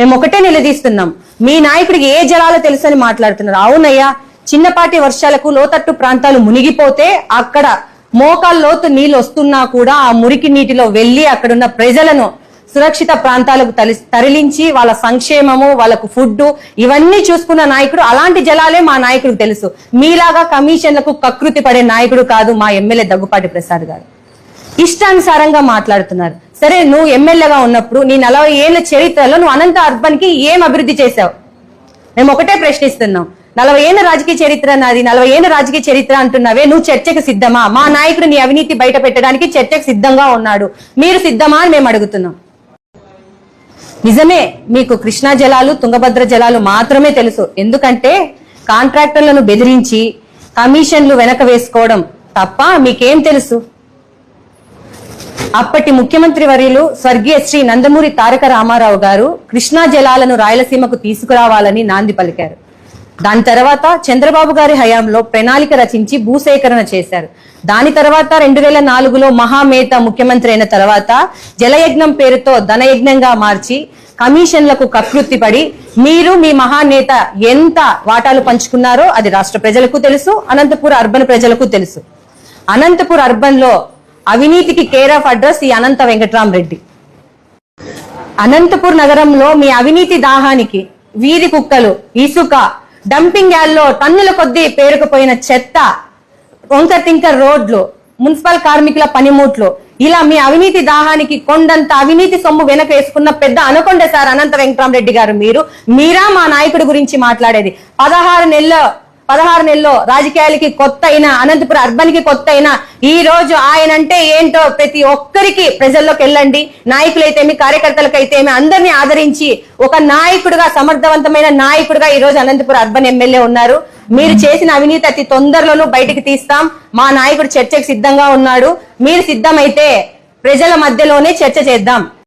మేము ఒకటే నిలదీస్తున్నాం. మీ నాయకుడికి ఏ జలాలు తెలుసని మాట్లాడుతున్నారు. అవునయ్యా చిన్నపాటి వర్షాలకు లోతట్టు ప్రాంతాలు మునిగిపోతే అక్కడ మోకాలు లోతు నీళ్ళు వస్తున్నా కూడా ఆ మురికి నీటిలో వెళ్ళి అక్కడున్న ప్రజలను సురక్షిత ప్రాంతాలకు తలి- తరలించి వాళ్ళ సంక్షేమము వాళ్ళకు ఫుడ్ ఇవన్నీ చూసుకున్న నాయకుడు అలాంటి జలాలే మా నాయకుడికి తెలుసు. మీలాగా కమిషన్లకు కకృతి పడే నాయకుడు కాదు మా ఎమ్మెల్యే దగ్గుపాటి ప్రసాద్ గారు. ఇష్టానుసారంగా మాట్లాడుతున్నారు. సరే నువ్వు ఎమ్మెల్యేగా ఉన్నప్పుడు నీ నలభై ఏళ్ళ చరిత్రలో నువ్వు అనంత అర్బన్కి ఏం అభివృద్ధి చేశావు? మేము ఒకటే ప్రశ్నిస్తున్నాం. నలభై ఏళ్ళ రాజకీయ చరిత్ర నాది నలభై ఏళ్ళ రాజకీయ చరిత్ర అంటున్నావే నువ్వు చర్చకు సిద్ధమా? మా నాయకుడు నీ అవినీతి బయట పెట్టడానికి చర్చకు సిద్ధంగా ఉన్నాడు. మీరు సిద్ధమా అని మేము అడుగుతున్నాం. నిజమే మీకు కృష్ణా జలాలు తుంగభద్ర జలాలు మాత్రమే తెలుసు. ఎందుకంటే కాంట్రాక్టర్లను బెదిరించి కమిషన్లు వెనక వేసుకోవడం తప్ప మీకేం తెలుసు? అప్పటి ముఖ్యమంత్రి వర్యులు స్వర్గీయ శ్రీ నందమూరి తారక రామారావు గారు కృష్ణా జలాలను రాయలసీమకు తీసుకురావాలని నాంది పలికారు. దాని తర్వాత చంద్రబాబు గారి హయాంలో ప్రణాళిక రచించి భూసేకరణ చేశారు. దాని తర్వాత రెండు వేల నాలుగులో మహామేత ముఖ్యమంత్రి అయిన తర్వాత జలయజ్ఞం పేరుతో ధనయజ్ఞంగా మార్చి కమిషన్లకు కకృత్తి పడి మీరు మీ మహానేత ఎంత వాటాలు పంచుకున్నారో అది రాష్ట్ర ప్రజలకు తెలుసు అనంతపురం అర్బన్ ప్రజలకు తెలుసు. అనంతపురం అర్బన్లో అవినీతికి కేర్ ఆఫ్ అడ్రస్ ఈ అనంత వెంకట్రామరెడ్డి. అనంతపూర్ నగరంలో మీ అవినీతి దాహానికి వీధి కుక్కలు ఇసుక డంపింగ్ యాల్లో టన్నుల కొద్దీ పేరుకుపోయిన చెత్త వంక తింకర్ రోడ్లు మున్సిపల్ కార్మికుల పనిముట్లు ఇలా మీ అవినీతి దాహానికి కొండంత అవినీతి సొమ్ము వెనక వేసుకున్న పెద్ద అనకొండ సార్ అనంత వెంకటరామరెడ్డి గారు మీరు మీరా మా నాయకుడి గురించి మాట్లాడేది. పదహారు నెలల పదహారు నెలలో రాజకీయాలకి కొత్త అయినా అనంతపురం అర్బన్కి కొత్త అయినా ఈ రోజు ఆయన అంటే ఏంటో ప్రతి ఒక్కరికి ప్రజల్లోకి వెళ్ళండి. నాయకులైతేమి కార్యకర్తలకైతేమి అందరినీ ఆదరించి ఒక నాయకుడిగా సమర్థవంతమైన నాయకుడిగా ఈ రోజు అనంతపురం అర్బన్ ఎమ్మెల్యే ఉన్నారు. మీరు చేసిన అవినీతి అతి తొందరలోనూ బయటికి తీస్తాం. మా నాయకుడు చర్చకు సిద్ధంగా ఉన్నాడు. మీరు సిద్ధమైతే ప్రజల మధ్యలోనే చర్చ చేద్దాం.